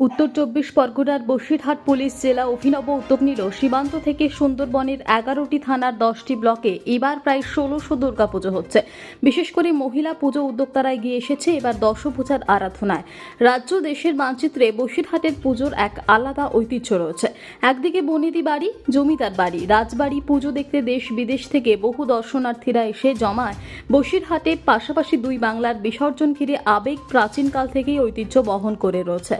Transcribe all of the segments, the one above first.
উত্তর চব্বিশ পরগনার বসিরহাট পুলিশ জেলা অভিনব উদ্যোগ নিল। সীমান্ত থেকে সুন্দরবনের এগারোটি থানার দশটি ব্লকে এবার প্রায় ষোলোশো দুর্গাপুজো হচ্ছে। বিশেষ করে মহিলা পুজো উদ্যোক্তারা এগিয়ে এসেছে এবার দশপূজার আরাধনায়। রাজ্য দেশের মানচিত্রে বসিরহাটের পুজোর এক আলাদা ঐতিহ্য রয়েছে। একদিকে বনেদি বাড়ি, জমিদার বাড়ি, রাজবাড়ি পুজো দেখতে দেশ বিদেশ থেকে বহু দর্শনার্থীরা এসে জমায়। বসিরহাটে পাশাপাশি দুই বাংলার বিসর্জন ঘিরে আবেগ প্রাচীনকাল থেকেই ঐতিহ্য বহন করে রয়েছে।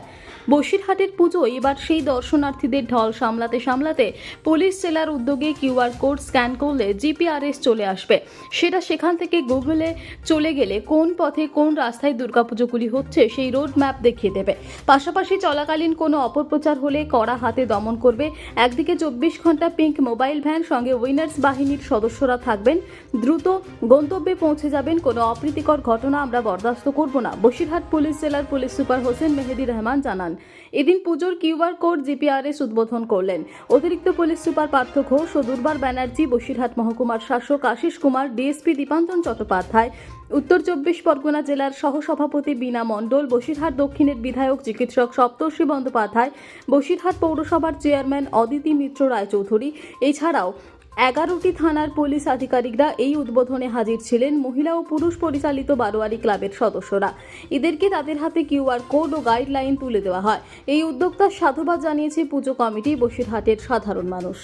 বসিরহাটের পুজো এবার সেই দর্শনার্থীদের ঢল সামলাতে সামলাতে পুলিশ জেলার উদ্যোগে কিউআর কোড স্ক্যান করলে জিপিআরএস চলে আসবে। সেটা সেখান থেকে গুগলে চলে গেলে কোন পথে কোন রাস্তায় দুর্গাপুজোগুলি হচ্ছে সেই রোড ম্যাপ দেখিয়ে দেবে। পাশাপাশি চলাকালীন কোনো অপপ্রচার হলে কড়া হাতে দমন করবে। একদিকে চব্বিশ ঘণ্টা পিঙ্ক মোবাইল ভ্যান, সঙ্গে উইনার্স বাহিনীর সদস্যরা থাকবেন। দ্রুত গন্তব্যে পৌঁছে যাবেন, কোনো অপ্রীতিকর ঘটনা আমরা বরদাস্ত করব না। বসিরহাট পুলিশ জেলার পুলিশ সুপার হোসেন মেহেদি রহমান জানান। এদিন পুজোর কিউআর কোড জিপিআরএস উদ্বোধন করলেন। অতিরিক্ত পুলিশ সুপার পার্থ ঘোষ ও দুর্বার ব্যানার্জি, বসিরহাট মহকুমার শাসক আশিস কুমার, ডিএসপি দীপাঞ্জন চট্টোপাধ্যায়, উত্তর চব্বিশ পরগনা জেলার সহসভাপতি বীণা মণ্ডল, বসিরহাট দক্ষিণের বিধায়ক চিকিৎসক সপ্তর্ষি বন্দ্যোপাধ্যায়, বসিরহাট পৌরসভার চেয়ারম্যান অদিতি মিত্র রায়চৌধুরী। এছাড়াও এগারোটি থানার পুলিশ আধিকারিকরা এই উদ্বোধনে হাজির ছিলেন মহিলা ও পুরুষ পরিচালিত বারোয়ারি ক্লাবের সদস্যরা। এদেরকে তাদের হাতে কিউআর কোড ও গাইডলাইন তুলে দেওয়া হয়। এই উদ্যোক্তার সাধুবাদ জানিয়েছে, পুজো কমিটি বসিরহাটের সাধারণ মানুষ।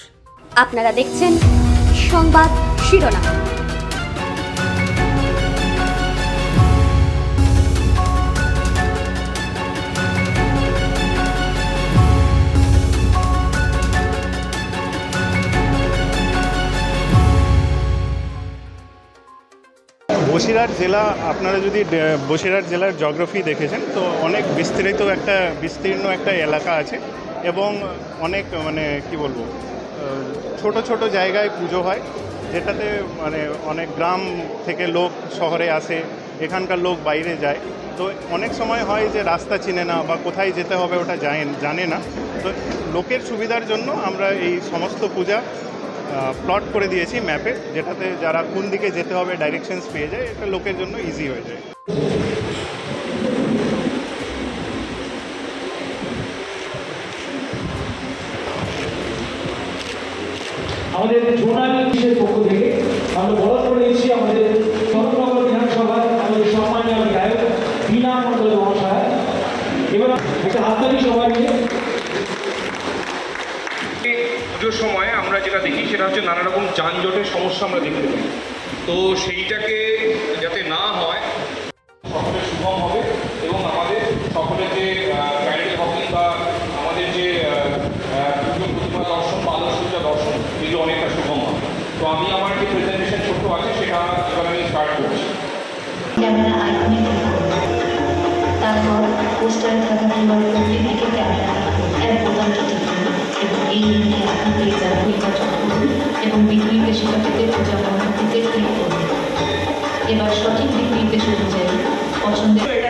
আপনারা দেখছেন সংবাদ শিরোনাম। বসিরহাট জেলা, আপনারা যদি বসিরহাট জেলার জগ্রাফি দেখেছেন, তো অনেক বিস্তৃত একটা, বিস্তীর্ণ একটা এলাকা আছে এবং অনেক মানে কি বলব ছোট ছোট জায়গায় পুজো হয়, যেটাতে মানে অনেক গ্রাম থেকে লোক শহরে আসে, এখানকার লোক বাইরে যায়। তো অনেক সময় হয় যে রাস্তা চিনে না বা কোথায় যেতে হবে ওটা জানে না। তো লোকের সুবিধার জন্য আমরা এই সমস্ত পূজা প্লট করে দিয়েছি ম্যাপে যেটাতে যারা কোন দিকে যেতে হবে ডাইরেকশনস পেয়ে যায়, এটা লোকের জন্য ইজি হয়ে যায়। আমাদের জোনাল পুলিশের পক্ষ থেকে আমরা বরাদ করে দিচ্ছি আমাদের চন্দ্রনগর বিধানসভার আমাদের সম্মানীয় বিধায়ক বিনা মন্ডল মহাশয়। এবার একটা হাততালি সবাই মিলে পুজোর সময় আমরা যেটা দেখি সেটা হচ্ছে নানা রকম যানজটের সমস্যা আমরা দেখতে পাই। তো সেইটাকে যাতে না হয়, সকলের সুগম হবে এবং আমাদের সকলের যে প্যারেড হকিং বা আমাদের যে প্রতিমা দর্শন বা আলোচনা দর্শন, এগুলো অনেকটা সুগম হবে। তো আমি আমার যে প্রেজেন্টেশন ছোট্ট আছে সেটা এবার আমি স্টার্ট করছি। তারপর এই আপনি 发生的。对